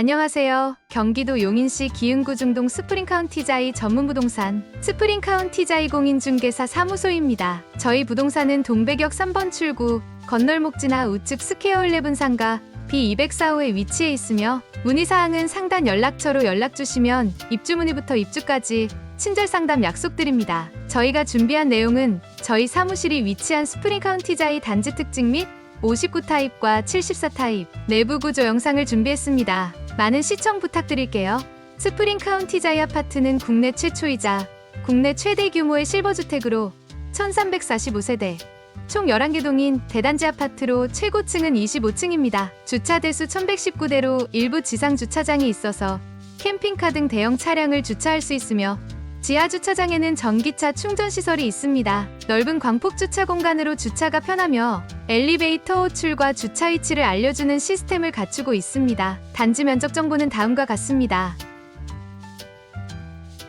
안녕하세요. 경기도 용인시 기흥구 중동 스프링 카운티자이 전문 부동산 스프링 카운티자이 공인중개사 사무소입니다. 저희 부동산은 동백역 3번 출구 건널목지나 우측 스퀘어 11 상가 B204호에 위치해 있으며 문의사항은 상단 연락처로 연락 주시면 입주 문의부터 입주까지 친절 상담 약속드립니다. 저희가 준비한 내용은 저희 사무실이 위치한 스프링 카운티자이 단지 특징 및 59 타입과 74 타입 내부 구조 영상을 준비했습니다. 많은 시청 부탁드릴게요. 스프링 카운티 자이 아파트는 국내 최초이자 국내 최대 규모의 실버주택으로 1345세대 총 11개 동인 대단지 아파트로 최고층은 25층입니다. 주차 대수 1119대로 일부 지상 주차장이 있어서 캠핑카 등 대형 차량을 주차할 수 있으며 지하 주차장에는 전기차 충전 시설이 있습니다. 넓은 광폭 주차 공간으로 주차가 편하며 엘리베이터 호출과 주차 위치를 알려주는 시스템을 갖추고 있습니다. 단지 면적 정보는 다음과 같습니다.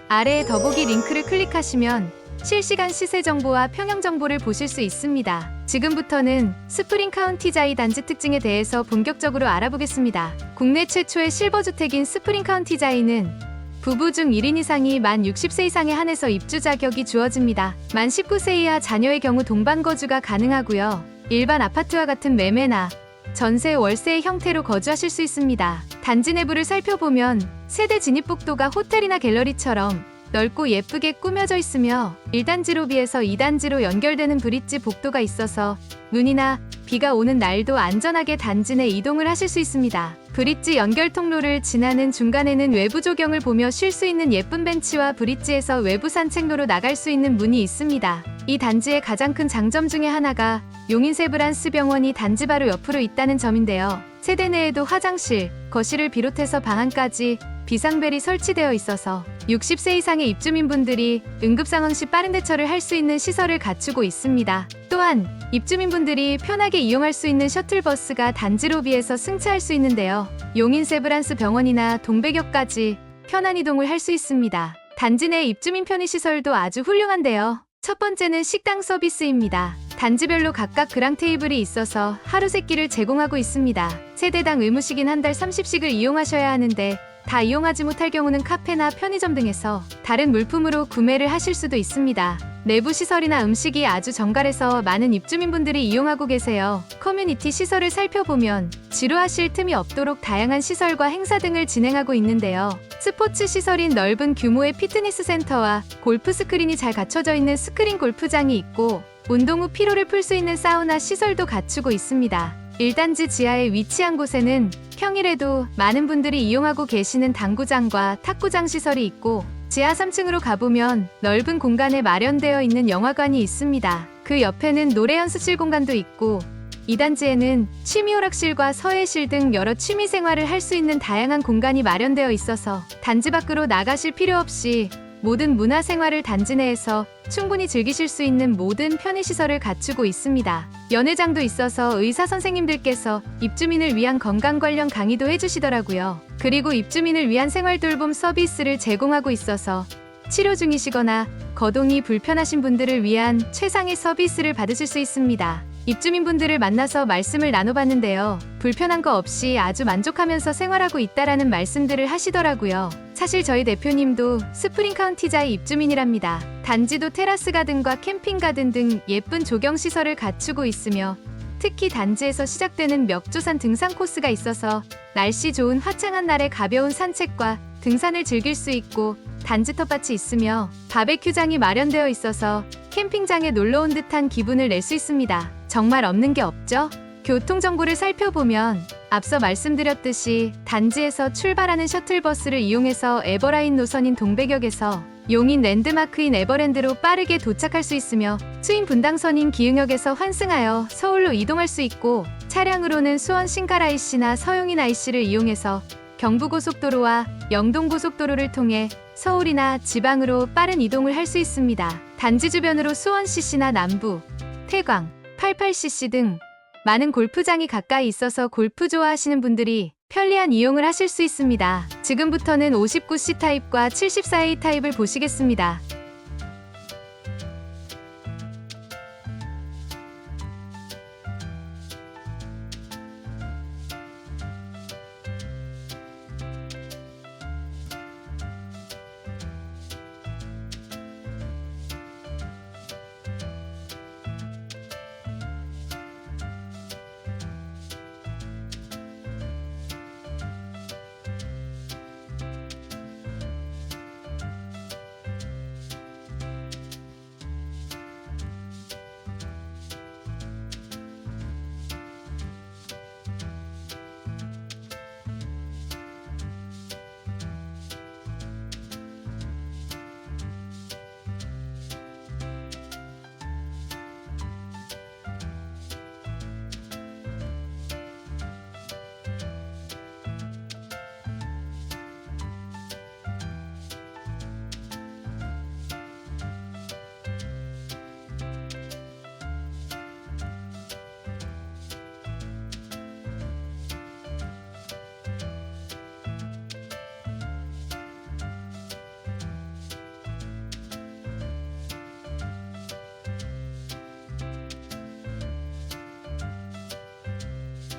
아래의 더보기 링크를 클릭하시면 실시간 시세 정보와 평형 정보를 보실 수 있습니다. 지금부터는 스프링 카운티 자이 단지 특징에 대해서 본격적으로 알아보겠습니다. 국내 최초의 실버주택인 스프링 카운티 자이는 부부 중 1인 이상이 만 60세 이상에 한해서 입주 자격이 주어집니다. 만 19세 이하 자녀의 경우 동반 거주가 가능하고요. 일반 아파트와 같은 매매나 전세 월세의 형태로 거주하실 수 있습니다. 단지 내부를 살펴보면 세대 진입 복도가 호텔이나 갤러리처럼 넓고 예쁘게 꾸며져 있으며 1단지로 비해서 2단지로 연결되는 브릿지 복도가 있어서 눈이나 비가 오는 날도 안전하게 단지 내 이동을 하실 수 있습니다. 브릿지 연결 통로를 지나는 중간에는 외부 조경을 보며 쉴 수 있는 예쁜 벤치와 브릿지에서 외부 산책로로 나갈 수 있는 문이 있습니다. 이 단지의 가장 큰 장점 중에 하나가 용인세브란스 병원이 단지 바로 옆으로 있다는 점인데요. 세대 내에도 화장실, 거실을 비롯해서 방안까지 비상벨이 설치되어 있어서 60세 이상의 입주민분들이 응급상황 시 빠른 대처를 할 수 있는 시설을 갖추고 있습니다. 또한 입주민분들이 편하게 이용할 수 있는 셔틀버스가 단지 로비에서 승차할 수 있는데요. 용인 세브란스 병원이나 동백역까지 편한 이동을 할 수 있습니다. 단지 내 입주민 편의시설도 아주 훌륭한데요. 첫 번째는 식당 서비스입니다. 단지별로 각각 그랑 테이블이 있어서 하루 세끼를 제공하고 있습니다. 세대당 의무식인 한 달 30식을 이용하셔야 하는데 다 이용하지 못할 경우는 카페나 편의점 등에서 다른 물품으로 구매를 하실 수도 있습니다. 내부 시설이나 음식이 아주 정갈해서 많은 입주민분들이 이용하고 계세요. 커뮤니티 시설을 살펴보면 지루하실 틈이 없도록 다양한 시설과 행사 등을 진행하고 있는데요. 스포츠 시설인 넓은 규모의 피트니스 센터와 골프 스크린이 잘 갖춰져 있는 스크린 골프장이 있고 운동 후 피로를 풀 수 있는 사우나 시설도 갖추고 있습니다. 1단지 지하에 위치한 곳에는 평일에도 많은 분들이 이용하고 계시는 당구장과 탁구장 시설이 있고 지하 3층으로 가보면 넓은 공간에 마련되어 있는 영화관이 있습니다. 그 옆에는 노래 연습실 공간도 있고 2단지에는 취미 오락실과 서예실 등 여러 취미 생활을 할 수 있는 다양한 공간이 마련되어 있어서 단지 밖으로 나가실 필요 없이 모든 문화 생활을 단지 내에서 충분히 즐기실 수 있는 모든 편의시설을 갖추고 있습니다. 연회장도 있어서 의사 선생님들께서 입주민을 위한 건강 관련 강의도 해주시더라고요. 그리고 입주민을 위한 생활 돌봄 서비스를 제공하고 있어서 치료 중이시거나 거동이 불편하신 분들을 위한 최상의 서비스를 받으실 수 있습니다. 입주민분들을 만나서 말씀을 나눠봤는데요. 불편한 거 없이 아주 만족하면서 생활하고 있다라는 말씀들을 하시더라고요. 사실 저희 대표님도 스프링 카운티자의 입주민이랍니다. 단지도 테라스 가든과 캠핑 가든 등 예쁜 조경 시설을 갖추고 있으며 특히 단지에서 시작되는 멱조산 등산 코스가 있어서 날씨 좋은 화창한 날에 가벼운 산책과 등산을 즐길 수 있고 단지 텃밭이 있으며 바베큐장이 마련되어 있어서 캠핑장에 놀러 온 듯한 기분을 낼 수 있습니다. 정말 없는 게 없죠? 교통 정보를 살펴보면 앞서 말씀드렸듯이 단지에서 출발하는 셔틀버스를 이용해서 에버라인 노선인 동백역에서 용인 랜드마크인 에버랜드로 빠르게 도착할 수 있으며 수인 분당선인 기흥역에서 환승하여 서울로 이동할 수 있고 차량으로는 수원 신갈 IC나 서용인 IC를 이용해서 경부고속도로와 영동고속도로를 통해 서울이나 지방으로 빠른 이동을 할 수 있습니다. 단지 주변으로 수원 CC나 남부, 태광, 88cc 등 많은 골프장이 가까이 있어서 골프 좋아하시는 분들이 편리한 이용을 하실 수 있습니다. 지금부터는 59C 타입과 74A 타입을 보시겠습니다.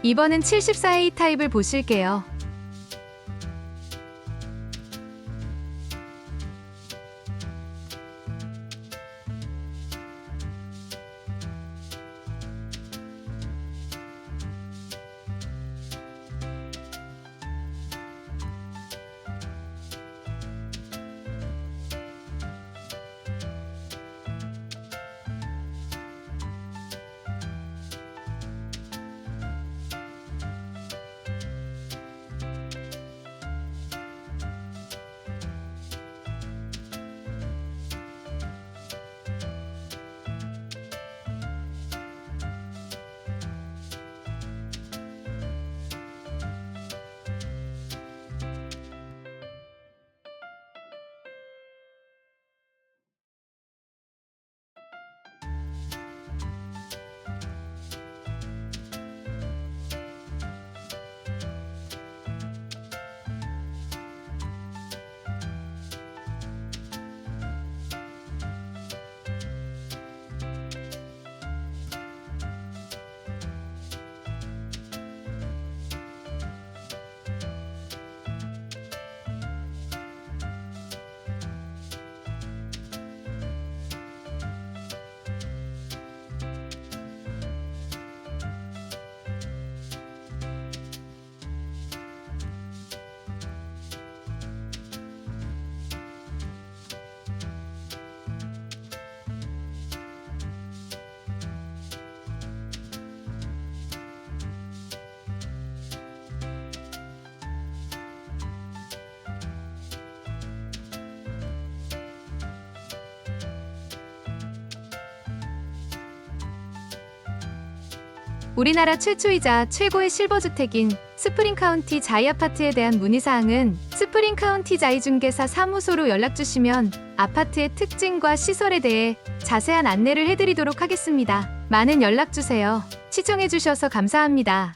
이번은 74A 타입을 보실게요. 우리나라 최초이자 최고의 실버주택인 스프링 카운티 자이 아파트에 대한 문의사항은 스프링 카운티 자이 중개사 사무소로 연락주시면 아파트의 특징과 시설에 대해 자세한 안내를 해드리도록 하겠습니다. 많은 연락주세요. 시청해주셔서 감사합니다.